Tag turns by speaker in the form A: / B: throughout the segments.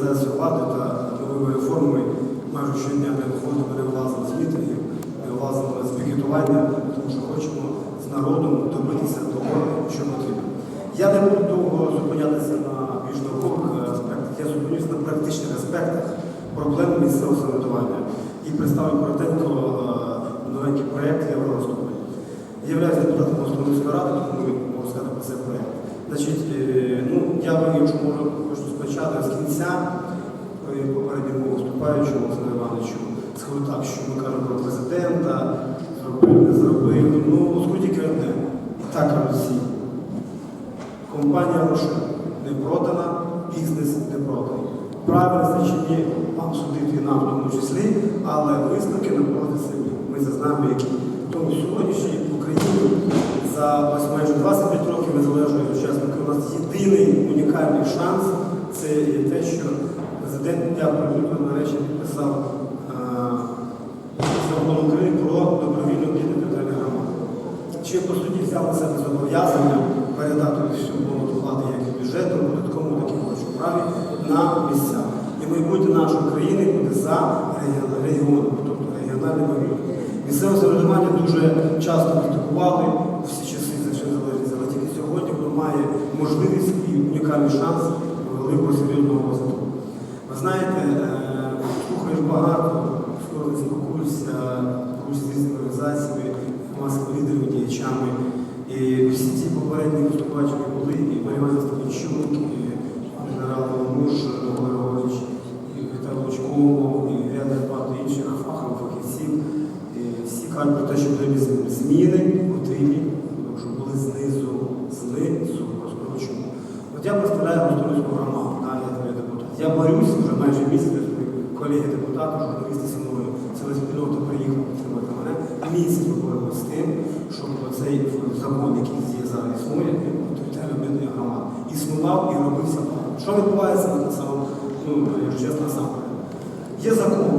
A: децентралізацію влади та новими реформами майже щодня не виходимо, не вилазимо з мітингів, не з пікетування, тому що хочемо з народом добитися того, що потрібно. Я не буду довго зупинятися на більш наукових аспектах, я зупинюся на практичних аспектах проблем місцевого самоврядування і представлю коротенько е, новенький проєкт виступу. Я являюся депутатом Московської ради, тому можу сказати про цей проєкт. Значить, е, ну, я би, якщо можу, хочу спочатку з кінця е, попередньому виступаючому Олександру Івановичу, скажу так, що ми кажемо про президента, зробив, не зробив. Ну, тільки одне. І так кажуть всі. Компанія Роша не продана, бізнес не проданий. Правильно це чи вам судити нам в тому числі, але висновки напроти самі. Ми це знаємо, які. Тому сьогоднішній в Україні за ось майже 25 років незалежної учасники у нас єдиний унікальний шанс це є те, що президент дякую, нарешті підписав закон України про добровільну об'єднання територіальних громад. Чи по суті взяв на себе зобов'язання передати всю повну влади як бюджету, податковому, так і робочому праві на місця. І майбутнє нашої країни буде за регіоном, тобто регіональними рівнями. Місцеве самоврядування дуже часто критикували всі часи за що залежність, але тільки сьогодні воно має можливість і унікальний шанс великого серйозного розвитку. Ви знаєте, е, слухаєш багато, скоро спілкуюся, з організаціями, масовими лідерами, діячами. І всі ці попередні виступачі були, і Марія Степанчук, і генерал Муж Григорович, і Віталій Лучков, і ряд багато інших фахових фахівців. Всі кажуть про те, що потрібні зміни. Зміни потрібні, тому що були знизу, знизу, розкажу чому. От я представляю Ростовську громаду, да, я твій депутат. Я борюсь вже майже місяць, колеги-депутати, журналісти зі мною, ціла спільнота приїхала підтримати мене. Місяць ми боролися з тим, щоб цей закон, який зараз існує, територіальної об'єднання громад, існував і робився. Що відбувається на самому, ну, якщо чесно, насамперед? Є закон,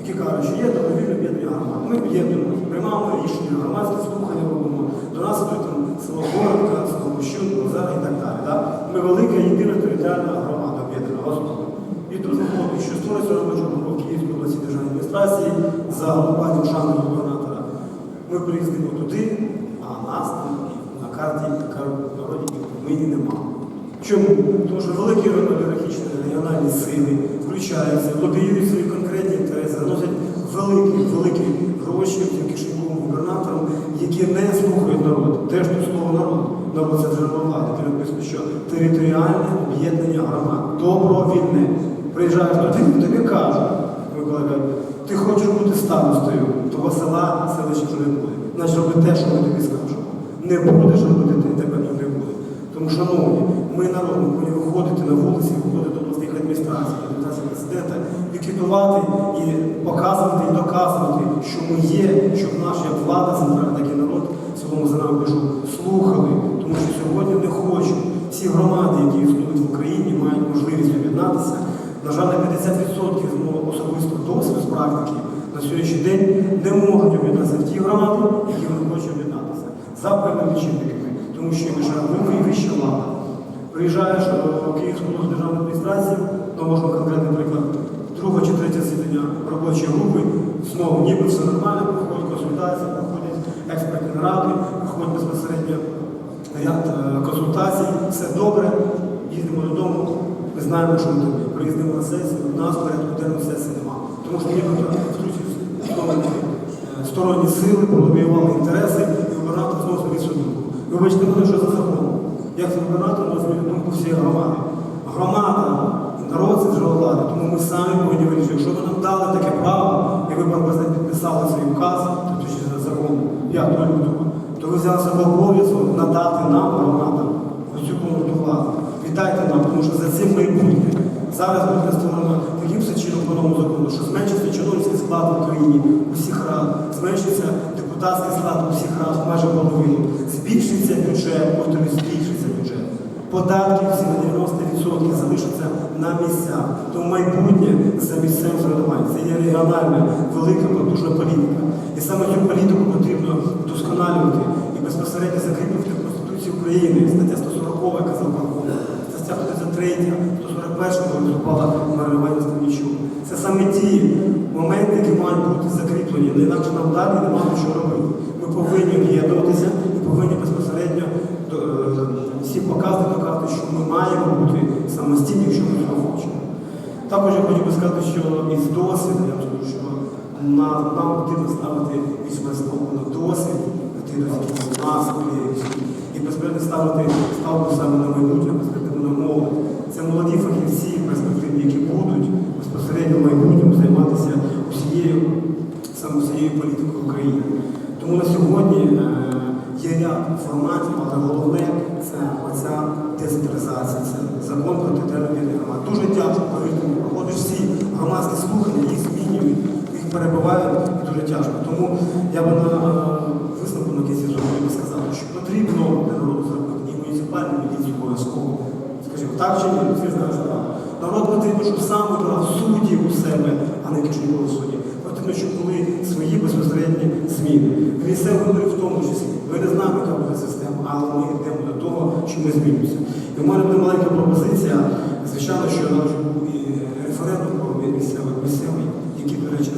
A: який каже, що є добровільне об'єднання громад. Ми об'єднуємося, приймаємо рішення, громадські слухання робимо, до нас там село Городка, село Мощун, і так далі. Да? Ми велика єдина територіальна громада адміністрації за головуванням шану губернатора. Ми приїздимо туди, а нас на карті в народі і нині немає. Чому? Тому що великі олігархічні регіональні сили включаються, лобіюють свої конкретні інтереси, заносять великі, великі гроші в кишеньковим губернаторам, які не слухають народ. Де ж тут слово народ? Народ це джерело влади, де написано, що територіальне об'єднання громад, добровільне. Приїжджаєш туди, тобі кажуть, Микола каже, ти хочеш бути старостою, того села, селища вже не буде. Значить, роби те, що ми тобі скажемо. Не будеш робити, ти тебе тут не буде. Тому, шановні, ми народ, ми повинні виходити на вулиці, виходити до обласних адміністрацій, адміністрації президента, пікетувати і показувати і доказувати, що ми є, щоб наша влада, центральна, так і народ, в цілому за нами біжу, слухали, тому що сьогодні не хочуть. Всі громади, які існують в Україні, мають можливість об'єднатися. На жаль, на 50% з мого особистого досвіду з практики на сьогоднішній день не можуть об'єднатися в ті громади, які вони хочуть об'єднатися за певними чинниками, тому що мішає вимоги вища влада. Приїжджаєш в Київську обласну державну адміністрацію, ну можна конкретний приклад, друга чи третя засідання робочої групи, знову ніби все нормально, проходять консультації, проходять експертні наради, проходять безпосередньо ряд е, консультацій, все добре, їздимо додому, ми знаємо, що ми тобі. Приїздимо на сесію, у нас порядку денного сесії немає. Тому що нібито втручуються е, сторонні сили, пролобіювали інтереси, і губернатор знову змінив свою думку. Вибачте мене, що за закон? Як це губернатор може змінити думку всієї громади? Громада, народ це джерело влади, тому ми самі повинні вирішити. Якщо ви нам дали таке право, і ви президент підписали цей указ, тобто ще за закон 5 лютого, то ви взяли себе обов'язок надати нам, громадам, оцю повну владу. Віддайте нам, тому що за цим. Зараз ми встановлено таким чином новому закону, що зменшився чиновницький склад в Україні усіх рад, зменшився депутатський склад усіх рад майже половину, збільшиться бюджет, потім тобто збільшиться бюджет. Податки всі на 90% залишаться на місцях. То майбутнє за місцем зрадуванням. Це є регіональна, велика, потужна політика. І саме цю політику потрібно вдосконалювати і безпосередньо закріпити в Конституції України. Стаття 140 казав Павло. 63 до 41 листопада Маріювання Станічук. Це саме ті моменти, які мають бути закріплені, не інакше нам не немає що робити. Ми повинні об'єднуватися і повинні безпосередньо е, всі показати, доказати, що ми маємо бути самостійні, якщо ми цього хочемо. Також я хочу би сказати, що із досвіду, я скажу, що нам потрібно ставити візьмемо на досвід, на ті дозвіл, настрій, і безпечно ставити ставку саме на майбутнє на молодь. Це молоді фахівці, перспективні, які будуть безпосередньо в майбутньому займатися усією саме усією політикою України. Тому на сьогодні е, є ряд форматів, але головне це оця децентралізація, це закон про територіальні громад. Дуже тяжко, проходиш всі громадські слухання, їх змінюють, їх перебувають дуже тяжко. Тому я би на е, висновку на кінці зробив би сказав, що потрібно народу зробити і муніципальну міліцію обов'язково. Скажімо, так чи ні, всі знають, що. Народ потрібно, щоб сам вибирав суддів у себе, а не кишенькові судді. Потрібно, щоб були свої безпосередні зміни. Місцеві вибори в тому числі. Ми не знаємо, яка буде система, але ми йдемо до того, що ми змінюємося. І в мене буде маленька пропозиція. Звичайно, що нам був і референдум про місцевий, місцевий, який, до речі,